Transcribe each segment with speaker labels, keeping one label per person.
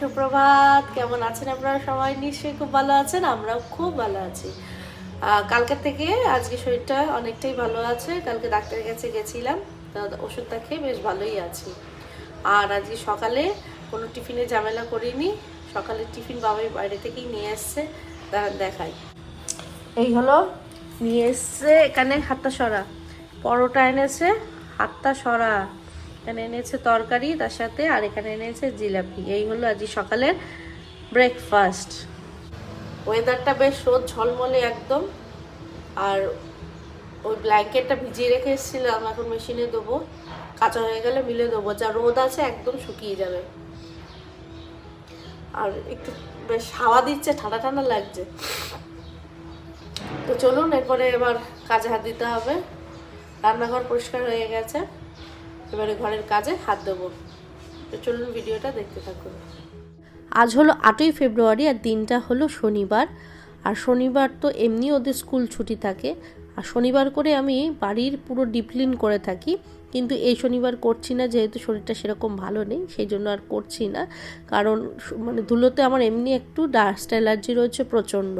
Speaker 1: সুপ্রভাত, কেমন আছেন আপনারা সবাই? নিশ্চয়ই খুব ভালো আছেন, আমরাও খুব ভালো আছি। কালকের থেকে আজকে শরীরটা অনেকটাই ভালো আছে, কালকে ডাক্তারের কাছে গেছিলাম ওষুধটা খেয়ে বেশ ভালোই আছি। আর আজকে সকালে কোনো টিফিনে ঝামেলা করিনি, সকালে টিফিন বাবাই বাইরে থেকেই নিয়ে এসছে দেখাই। এই হলো, নিয়ে এসছে এখানে হাতটা সরা, পরোটা এনেছে, হাতটা সরা। এখানে এনেছে তরকারি, তার সাথে আর এখানে এনেছে জিলাপি। এই হলো আজ সকালের ব্রেকফাস্ট ওয়েদারটা বেশ রোদ, ঝলমলে একদম। আর ওই ব্ল্যাঙ্কেটটা ভিজিয়ে রেখে এসেছিলাম, এখন মেশিনে দেবো কাঁচা হয়ে গেলে মিলে দেবো যা রোদ আছে একদম শুকিয়ে যাবে। আর একটু বেশ হাওয়া দিচ্ছে, ঠান্ডা ঠান্ডা লাগছে। তো চলুন, এরপরে এবার কাজে হাত দিতে হবে। রান্নাঘর পরিষ্কার হয়ে গেছে। এবারে ঘরের কাজে হাত দেবো। তো চলুন ভিডিওটা দেখতে থাকুন। আজ হলো আটই ফেব্রুয়ারি আর দিনটা হলো শনিবার। আর শনিবার তো এমনি ওদের স্কুল ছুটি থাকে। আর শনিবার করে আমি বাড়ির পুরো ডিপ্লিন করে থাকি। কিন্তু এই শনিবার করছি না, যেহেতু শরীরটা সেরকম ভালো নেই সেই জন্য আর করছি না। কারণ মানে ধুলোতে আমার এমনি একটু ডাস্ট অ্যালার্জি রয়েছে প্রচণ্ড।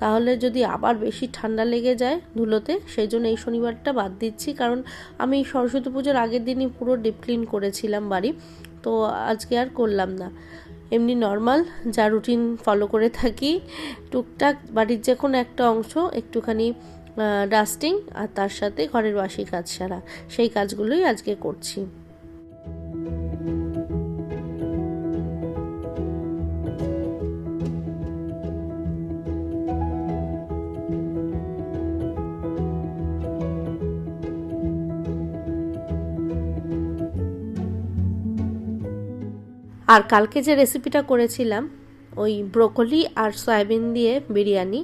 Speaker 1: তাহলে যদি আবার বেশি ঠান্ডা লেগে যায় ধুলোতে সেই জন্য এই শনিবারটা বাদ দিচ্ছি। কারণ আমি সরস্বতী পুজোর আগের দিনই পুরো ডিপ ক্লিন করেছিলাম বাড়ি, তো আজকে আর করলাম না। এমনি নর্মাল যা রুটিন ফলো করে থাকি, টুকটাক বাড়ির যে কোনো একটা অংশ একটুখানি ডাস্টিং আর তার সাথে ঘরের বাসি কাজ সারা সেই কাজগুলোই আজকে করছি। আর কালকে যে রেসিপিটা করেছিলাম, ওই ব্রোকলি আর সয়াবিন দিয়ে বিরিয়ানি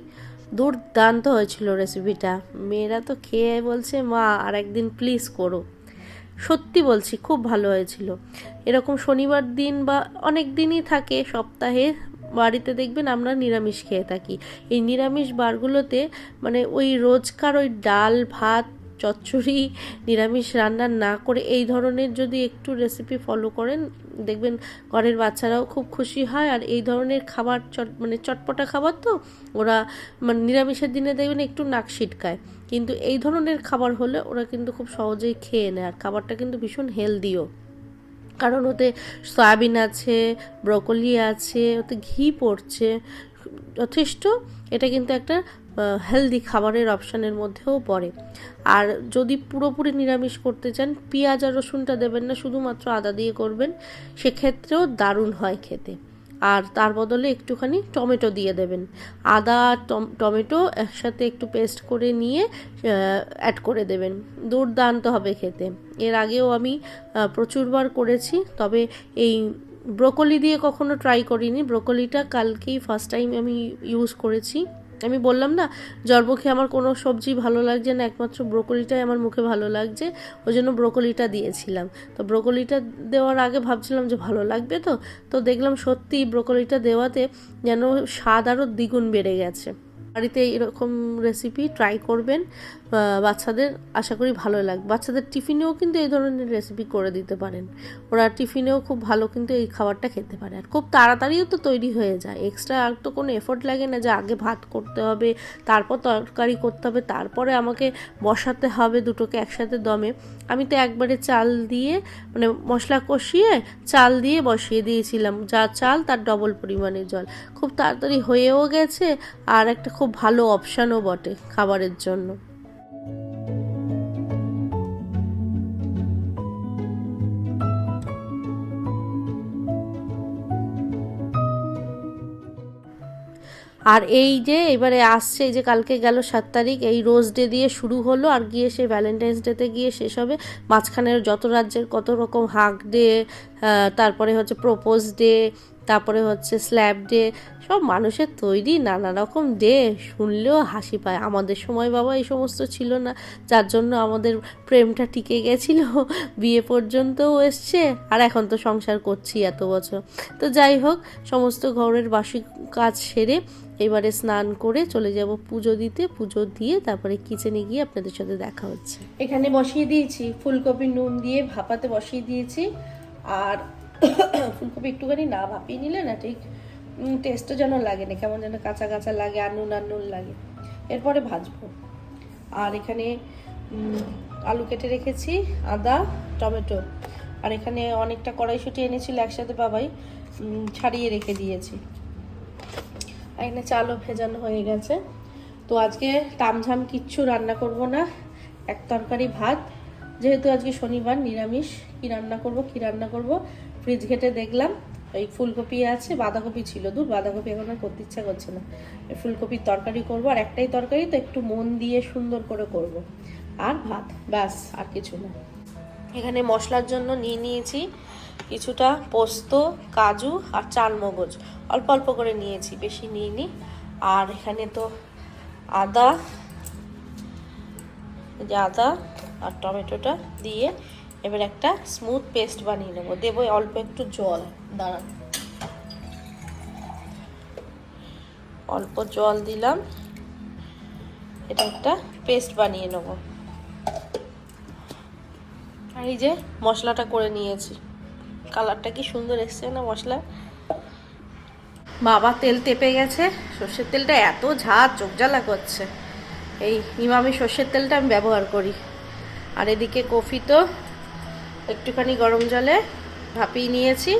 Speaker 1: দুর্দান্ত হয়েছিল রেসিপিটা মেয়েরা তো খেয়ে বলছে, মা আর একদিন প্লিজ করো। সত্যি বলছি, খুব ভালো হয়েছিল। এরকম শনিবার দিন বা অনেক দিনই থাকে, সপ্তাহে বাড়িতে দেখবেন আমরা নিরামিষ খেয়ে থাকি। এই নিরামিষ বারগুলোতে মানে ওই রোজকার ওই ডাল, ভাত চচ্চড়ি, নিরামিষ রান্না না করে এই ধরনের যদি একটু রেসিপি ফলো করেন, দেখবেন ঘরের বাচ্চারাও খুব খুশি হয়। আর এই ধরনের খাবার চট মানে চটপটা খাবার তো ওরা মানে নিরামিষের দিনে দেখবেন একটু নাক ছিটকায় কিন্তু এই ধরনের খাবার হলে ওরা কিন্তু খুব সহজেই খেয়ে নেয়। আর খাবারটা কিন্তু ভীষণ হেলদিও কারণ ওতে সয়াবিন আছে, ব্রকলি আছে, ওতে ঘি পড়ছে, যথেষ্ট। এটা কিন্তু একটা হেলদি খাবারের অপশানের মধ্যেও পড়ে। আর যদি পুরোপুরি নিরামিষ করতে চান, পেঁয়াজ আর রসুনটা দেবেন না, শুধুমাত্র আদা দিয়ে করবেন, সেক্ষেত্রেও দারুণ হয় খেতে। আর তার বদলে একটুখানি টমেটো দিয়ে দেবেন। আদা টমেটো একসাথে একটু পেস্ট করে নিয়ে অ্যাড করে দেবেন। দুর্দান্ত হবে খেতে। এর আগেও আমি প্রচুরবার করেছি, তবে এই ব্রোকলি দিয়ে কখনো ট্রাই করিনি। ব্রোকলিটা কালকেই ফার্স্ট টাইম আমি ইউজ করেছি। আমি বললাম না মুখে আমার কোনো সবজি ভালো লাগছে না, একমাত্র ব্রোকলিটাই আমার মুখে ভালো লাগছে, ওই জন্য ব্রোকলিটা দিয়েছিলাম। তো ব্রোকলিটা দেওয়ার আগে ভাবছিলাম যে ভালো লাগবে তো তো দেখলাম সত্যি ব্রোকলিটা দেওয়াতে যেন স্বাদ আরও দ্বিগুণ বেড়ে গেছে। বাড়িতে এরকম রেসিপি ট্রাই করবেন বাচ্চাদের আশা করি ভালো লাগবে। বাচ্চাদের টিফিনেও কিন্তু এই ধরনের রেসিপি করে দিতে পারেন। ওরা টিফিনেও খুব ভালো কিন্তু এই খাবারটা খেতে পারে। আর খুব তাড়াতাড়িও তো তৈরি হয়ে যায়। এক্সট্রা আর তো কোনো এফোর্ট লাগে না যে আগে ভাত করতে হবে, তারপর তরকারি করতে হবে, তারপরে আমাকে বসাতে হবে দুটোকে একসাথে দমে। আমি তো একবারে চাল দিয়ে মানে মশলা কষিয়ে চাল দিয়ে বসিয়ে দিয়েছিলাম। যা চাল তার ডবল পরিমাণে জল। খুব তাড়াতাড়ি হয়েও গেছে, আর একটা খুব ভালো অপশানও বটে খাবারের জন্য। আর এই যে এবারে আসছে, এই যে কালকে গেল সাত তারিখ, এই রোজ ডে দিয়ে শুরু হলো আর গিয়ে সে ভ্যালেন্টাইন্স ডেতে গিয়ে শেষ হবে। মাঝখানের যত রাজ্যের কত রকম হাক ডে তারপরে হচ্ছে প্রপোজ ডে তারপরে হচ্ছে স্ল্যাব ডে সব মানুষের তৈরি নানা রকম ডে শুনলেও হাসি পায়। আমাদের সময় বাবা এই সমস্ত ছিল না। যার জন্য আমাদের প্রেমটা টিকে গেছিল। বিয়ে পর্যন্তও এসছে। আর এখন তো সংসার করছি এত বছর। তো যাই হোক, সমস্ত ঘরের বাসি কাজ সেরে এবারে স্নান করে চলে যাব পুজো দিতে। পুজো দিয়ে তারপরে কিচেনে গিয়ে আপনাদের সাথে দেখা হচ্ছে। এখানে বসিয়ে দিয়েছি। ফুলকপি নুন দিয়ে ভাপাতে বসিয়ে দিয়েছি। আর ফুলকপি একটুখানি না ভাপিয়ে নিলে না ঠিক টেস্টও যেন লাগে না, কেমন যেন কাঁচা কাঁচা লাগে আর নুন আর নুন লাগে। এরপরে ভাজবো। আর এখানে আলু কেটে রেখেছি, আদা, টমেটো। আর এখানে অনেকটা কড়াইশুটি এনেছিল একসাথে বাবাই ছাড়িয়ে রেখে দিয়েছি। এখানে চালও ভেজানো হয়ে গেছে। তো আজকে তামঝাম কিচ্ছু রান্না করব না, এক তরকারি ভাত। যেহেতু আজকে শনিবার, নিরামিষ, কি রান্না করব, কি রান্না করব ফ্রিজ ঘেটে দেখলাম, এই ফুলকপি আছে, বাঁধাকপি ছিল দূর, বাঁধাকপি এখন আর করতে ইচ্ছা করছে না। ফুলকপির তরকারি করব, আর একটাই তরকারি তো একটু মন দিয়ে সুন্দর করে করব। আর ভাত, ব্যাস, আর কিছু না। এখানে মশলার জন্য নিয়ে নিয়েছি কিছুটা পোস্ত, কাজু আর চাল মগজ অল্প অল্প করে নিয়েছি, বেশি নিইনি। আর এখানে তো আদা আদা আর টমেটোটা দিয়ে এবার একটা স্মুথ পেস্ট বানিয়ে নেব। দেবো অল্প একটু জল। দাঁড়ান। অল্প জল দিলাম। এটা একটা পেস্ট বানিয়ে নেব। আর এই যে মশলাটা করে নিয়েছি। কালারটা কি সুন্দর এসছে না মশলা বাবা, তেল তেপে গেছে। সর্ষের তেলটা এত ঝাঁজ চোখ জ্বালা করছে। এই ইমামি সর্ষের তেলটা আমি ব্যবহার করি। আর এদিকে কফি তো একটুখানি গরম জলে ভাপিয়ে নিয়েছি।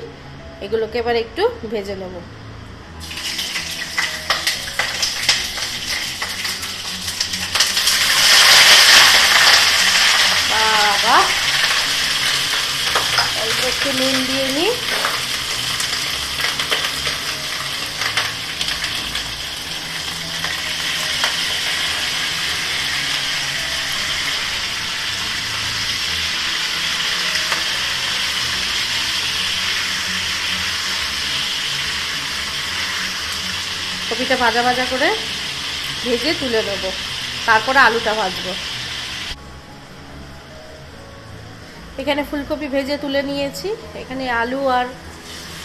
Speaker 1: এগুলোকে এবার একটু ভেজে নেব। বাবা একটু নুন দিয়ে নিই। কপিটা ভাজা ভাজা করে ভেজে তুলে নেব। তারপরে আলুটা ভাজবো। এখানে ফুলকপি ভেজে তুলে নিয়েছি। এখানে আলু আর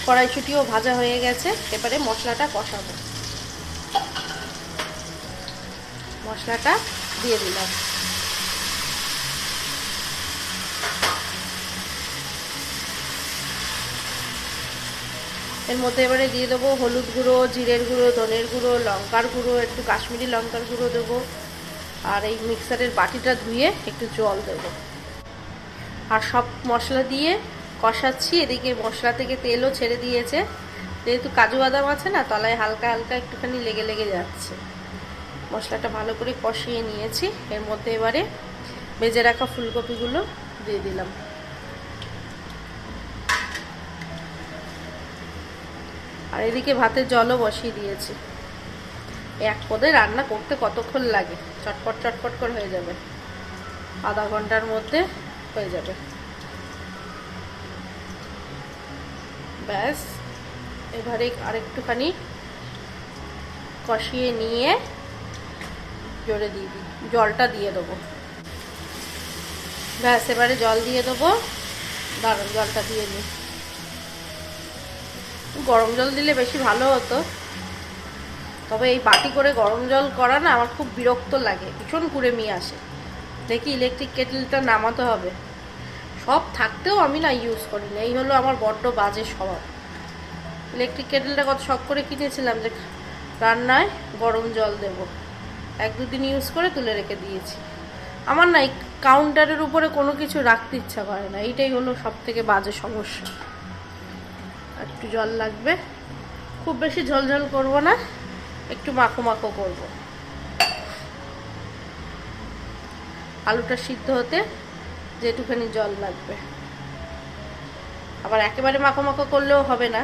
Speaker 1: কড়াইশুটিও ভাজা হয়ে গেছে। এবারে মশলাটা কষাবো। মশলাটা দিয়ে দিলাম। এর মধ্যে এবারে দিয়ে দেবো হলুদ গুঁড়ো, জিরের গুঁড়ো, ধনের গুঁড়ো, লঙ্কার গুঁড়ো, একটু কাশ্মীরি লঙ্কার গুঁড়ো দেবো। আর এই মিক্সারের বাটিটা ধুয়ে একটু জল দেবো। আর সব মশলা দিয়ে কষাচ্ছি। এদিকে মশলা থেকে তেলও ছেড়ে দিয়েছে। যেহেতু কাজু বাদাম আছে না, তলায় হালকা হালকা একটুখানি লেগে লেগে যাচ্ছে। মশলাটা ভালো করে কষিয়ে নিয়েছি। এর মধ্যে এবারে ভেজে রাখা ফুলকপিগুলো দিয়ে দিলাম। আর এদিকে ভাতের জলও বসিয়ে দিয়েছি। এক পদে রান্না করতে কতক্ষণ লাগে? চটপট চটপট করে হয়ে যাবে। আধা ঘণ্টার মধ্যে হয়ে যাবে। ব্যাস, এবারে আরেকটুখানি কষিয়ে নিয়ে জোরে দিয়ে দিই জলটা দিয়ে দেবো। ব্যাস, এবারে জল দিয়ে দেবো। দারুণ জলটা দিয়ে নিই গরম জল দিলে বেশি ভালো হতো। তবে এই বাটি করে গরম জল করা না আমার খুব বিরক্ত লাগে। ভীষণ কুড়েমি আসে। দেখি ইলেকট্রিক কেটেলটা নামাতে হবে। সব থাকতেও আমি না ইউজ করি না এই হলো আমার বড্ড বাজে স্বভাব। ইলেকট্রিক কেটেলটা কত শখ করে কিনেছিলাম যে রান্নায় গরম জল দেব। এক দুদিন ইউজ করে তুলে রেখে দিয়েছি। আমার না এই কাউন্টারের উপরে কোনো কিছু রাখতে ইচ্ছা করে না। এইটাই হলো সব থেকে বাজে সমস্যা। একটু জল লাগবে। খুব বেশি ঝোল ঝোল করব না, একটু মাখো মাখো করব। আলুটা সিদ্ধ হতে যেটুখানি জল লাগবে। আবার একেবারে মাখো মাখো করলেও হবে না,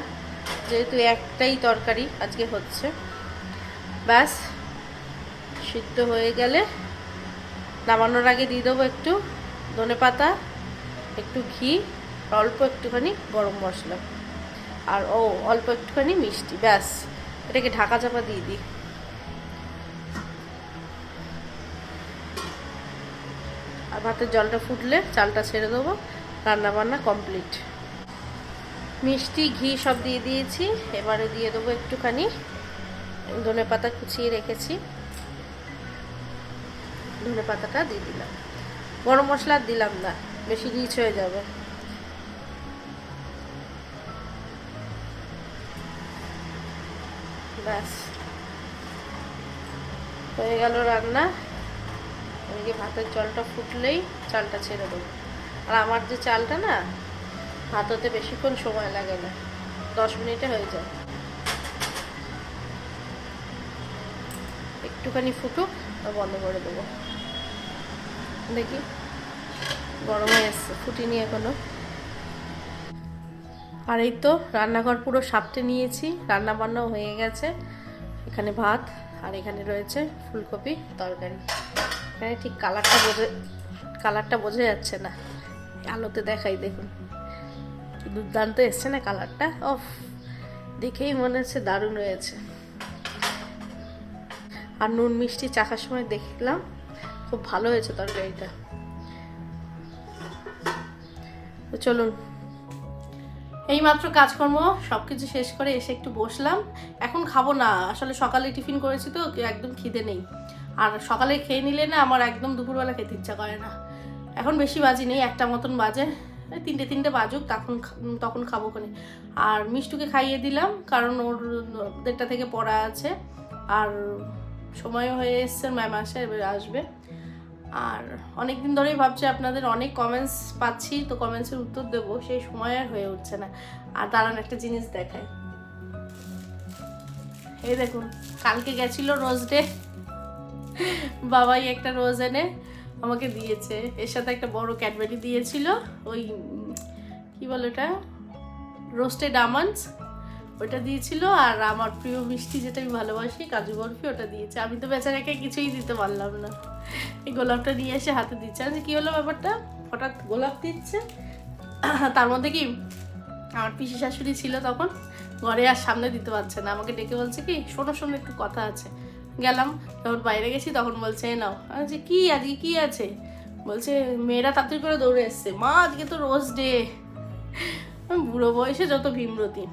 Speaker 1: যেহেতু একটাই তরকারি আজকে হচ্ছে। ব্যাস, সিদ্ধ হয়ে গেলে নামানোর আগে দিয়ে দেবো একটু ধনে পাতা একটু ঘি, অল্প একটুখানি গরম মশলা। আর ও অল্প একটুখানি মিষ্টি, ব্যাস। এটাকে ঢাকা চাপা দিয়ে দিই। আর ভাতের জলটা ফুটলে চালটা ছেড়ে দেবো। রান্না বান্না কমপ্লিট। মিষ্টি, ঘি সব দিয়ে দিয়েছি। এবারে দিয়ে দেবো একটুখানি ধনে পাতা কুচিয়ে রেখেছি। ধনে পাতাটা দিয়ে দিলাম। গরম মশলা দিলাম না, বেশি রিচ হয়ে যাবে। ব্যাস। হয়ে গেল রান্না। আমি এদিকে ভাতের জলটা ফুটলেই চালটা ছেড়ে দেবো। আর আমার যে চালটা না ভাত হতে বেশিক্ষণ সময় লাগে না। দশ মিনিটে হয়ে যায়। একটুখানি ফুটুক, আর বন্ধ করে দেবো। দেখি, গরম হয়ে এসছে ফুটিনি এখনও। আর এই তো রান্নাঘর পুরো সাপটে নিয়েছি রান্না বান্নাও হয়ে গেছে। এখানে ভাত, আর এখানে রয়েছে ফুলকপি তরকারি। এখানে ঠিক কালারটা বোঝে, কালারটা বোঝা যাচ্ছে না। আলোতে দেখাই দেখুন। দুর্দান্ত এসছে না কালারটা? অফ দেখেই মনে হচ্ছে দারুণ হয়েছে। আর নুন মিষ্টি চাখার সময় দেখলাম, খুব ভালো হয়েছে তরকারিটা। চলুন এইমাত্র কাজকর্ম সব কিছু শেষ করে এসে একটু বসলাম। এখন খাব না, আসলে সকালে টিফিন করেছি তো একদম খিদে নেই। আর সকালে খেয়ে নিলে না আমার একদম দুপুরবেলা খেতে ইচ্ছা করে না। এখন বেশি বাজি নেই, একটা মতন বাজে। তিনটে তিনটে বাজুক, তখন তখন খাব কোনে আর মিষ্টুকে খাইয়ে দিলাম, কারণ ওর দেড়টা থেকে পড়া আছে। আর সময়ও হয়ে এসছে ম্যাম আসে এবার আসবে। আর অনেক দিন ধরেই ভাবছি আপনাদের অনেক কমেন্টস পাচ্ছি, তো কমেন্টসের উত্তর দেবো। সেই সময় আর হয়ে উঠছে না। আর দাঁড়ান, একটা জিনিস দেখায় এই দেখুন, কালকে গেছিল রোজ ডে বাবাই একটা রোজ এনে আমাকে দিয়েছে। এর সাথে একটা বড় ক্যাডবেরি দিয়েছিল, ওই, কি বলে ওটা? রোস্টেড আমন্ডস ওটা দিয়েছিল, আর আমার প্রিয় মিষ্টি যেটা আমি ভালোবাসি, কাজু বরফি, ওটা দিয়েছে। আমি তো বেচারাকে কিছুই দিতে পারলাম না। এই গোলাপটা নিয়ে এসে হাতে দিচ্ছে। আচ্ছা কী হলো ব্যাপারটা? হঠাৎ গোলাপ দিচ্ছে। তার মধ্যে কি আমার পিসি শাশুড়ি ছিল তখন, ঘরে আর সামনে দিতে পারছে না। আমাকে ডেকে বলছে কি, শোনো শোনো, একটু কথা আছে। গেলাম, যখন বাইরে গেছি তখন বলছে, "এই নাও। আমি বলছি, কি আজকে কি আছে? বলছে, মেয়েরা তাড়াতাড়ি করে দৌড়ে এসছে। মা, আজকে তো রোজ ডে। বুড়ো বয়সে যত ভীমরতি।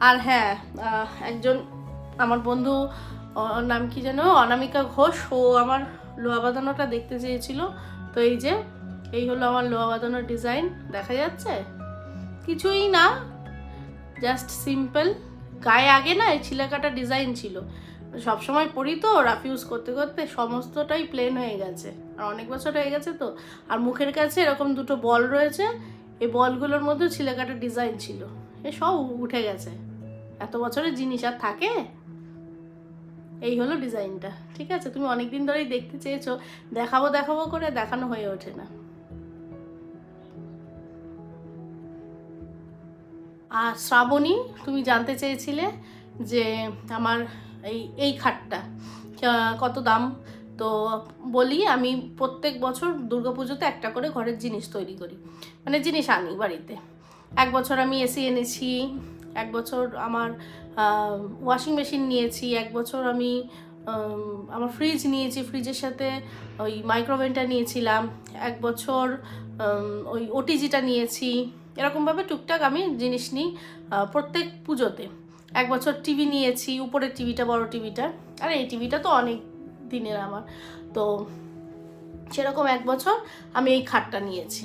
Speaker 1: আর হ্যাঁ একজন, আমার বন্ধু নাম কি যেন, অনামিকা ঘোষ, ও আমার লোহা বাঁধানোটা দেখতে চেয়েছিল। তো এই যে, এই হলো আমার লোহা বাঁধানোর ডিজাইন, দেখা যাচ্ছে? কিছুই না, জাস্ট সিম্পল। গায়ে আগে না এই ছিলাকাটা ডিজাইন ছিল। সবসময় পরি তো, রাফ ইউজ করতে করতে সমস্তটাই প্লেন হয়ে গেছে। আর অনেক বছর হয়ে গেছে তো। আর মুখের কাছে এরকম দুটো বল রয়েছে, এই বলগুলোর মধ্যে ছিলাকাটা ডিজাইন ছিল। এ সব উঠে গেছে। এত বছরের জিনিস আর থাকে? এই হলো ডিজাইনটা, ঠিক আছে? তুমি অনেক দিন ধরেই দেখতে চেয়েছো, দেখাবো দেখাবো করে দেখানো হয়ে ওঠে না। আর শ্রাবণী, তুমি জানতে চেয়েছিলে যে আমার এই এই খাটটা কত দাম? তো বলি, আমি প্রত্যেক বছর দুর্গাপুজোতে একটা করে ঘরের জিনিস তৈরি করি। মানে জিনিস আনি বাড়িতে। এক বছর আমি এসি এনেছি, এক বছর আমার ওয়াশিং মেশিন নিয়েছি। এক বছর আমি আমার ফ্রিজ নিয়েছি। ফ্রিজের সাথে ওই মাইক্রোওভেনটা নিয়েছিলাম। এক বছর ওই ওটিজিটা নিয়েছি। এরকমভাবে টুকটাক আমি জিনিস নিই প্রত্যেক পুজোতে। এক বছর টিভি নিয়েছি, উপরের টিভিটা বড় টিভিটা আর, এই টিভিটা তো অনেক দিনের আমার। তো সেরকম এক বছর আমি এই খাটটা নিয়েছি।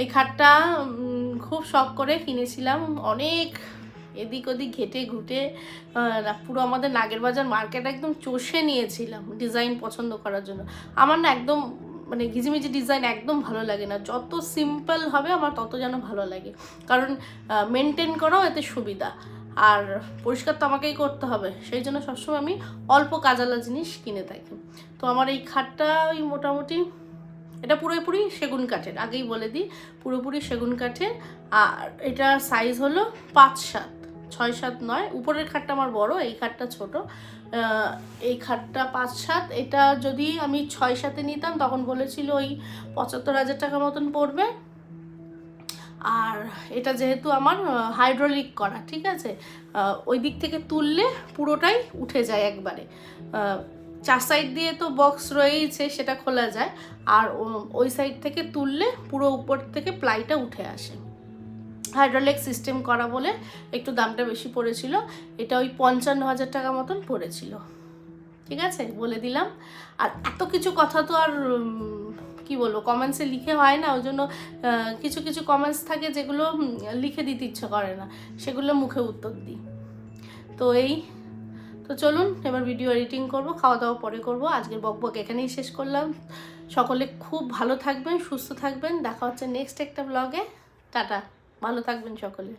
Speaker 1: এই খাটটা খুব শখ করে কিনেছিলাম। অনেক এদিক ওদিক ঘেটে ঘুটে পুরো আমাদের নাগের বাজার মার্কেট একদম চষে নিয়েছিলাম ডিজাইন পছন্দ করার জন্য। আমার না একদম মানে ঘিজিমিজি ডিজাইন একদম ভালো লাগে না। যত সিম্পল হবে আমার তত যেন ভালো লাগে। কারণ মেনটেন করাও এতে সুবিধা। আর পরিষ্কার তো আমাকেই করতে হবে। সেই জন্য সবসময় আমি অল্প কাজালা জিনিস কিনে থাকি। তো আমার এই খাটটা ওই মোটামুটি, এটা পুরোপুরি সেগুন কাঠের। আগেই বলে দিই, পুরোপুরি সেগুন কাঠের। আর এটা সাইজ হলো পাঁচ সাত। ছয় সাত নয়। উপরের খাটটা আমার বড়, এই খাটটা ছোট। এই খাটটা পাঁচ সাত। এটা যদি আমি ছয় সাতে নিতাম, তখন বলেছিল ওই পঁচাত্তর হাজার টাকা মতন পড়বে। আর এটা যেহেতু আমার হাইড্রোলিক করা, ঠিক আছে? ওই দিক থেকে তুললে পুরোটাই উঠে যায় একবারে। চার সাইড দিয়ে তো বক্স রয়েইছে, সেটা খোলা যায়। আর ওই সাইড থেকে তুললে পুরো উপর থেকে প্লাইটা উঠে আসে। হাইড্রোলিক সিস্টেম করা বলে একটু দামটা বেশি পড়েছিল। এটা ওই পঞ্চান্ন হাজার টাকা মতন পড়েছিল। ঠিক আছে? বলে দিলাম। আর এত কিছু কথা তো আর কি বলব কমেন্টসে লিখে হয় না। ওই জন্য কিছু কিছু কমেন্টস থাকে যেগুলো লিখে দিতে ইচ্ছে করে না। সেগুলো মুখে উত্তর দিই। তো এই, তো চলুন এবার ভিডিও এডিটিং করব খাওয়া দাওয়া পরে করব। আজকের বক বক এখানেই শেষ করলাম। সকলে খুব ভালো থাকবেন, সুস্থ থাকবেন। দেখা হচ্ছে নেক্সট একটা ব্লগে টাটা। ভালো থাকবেন সকলে।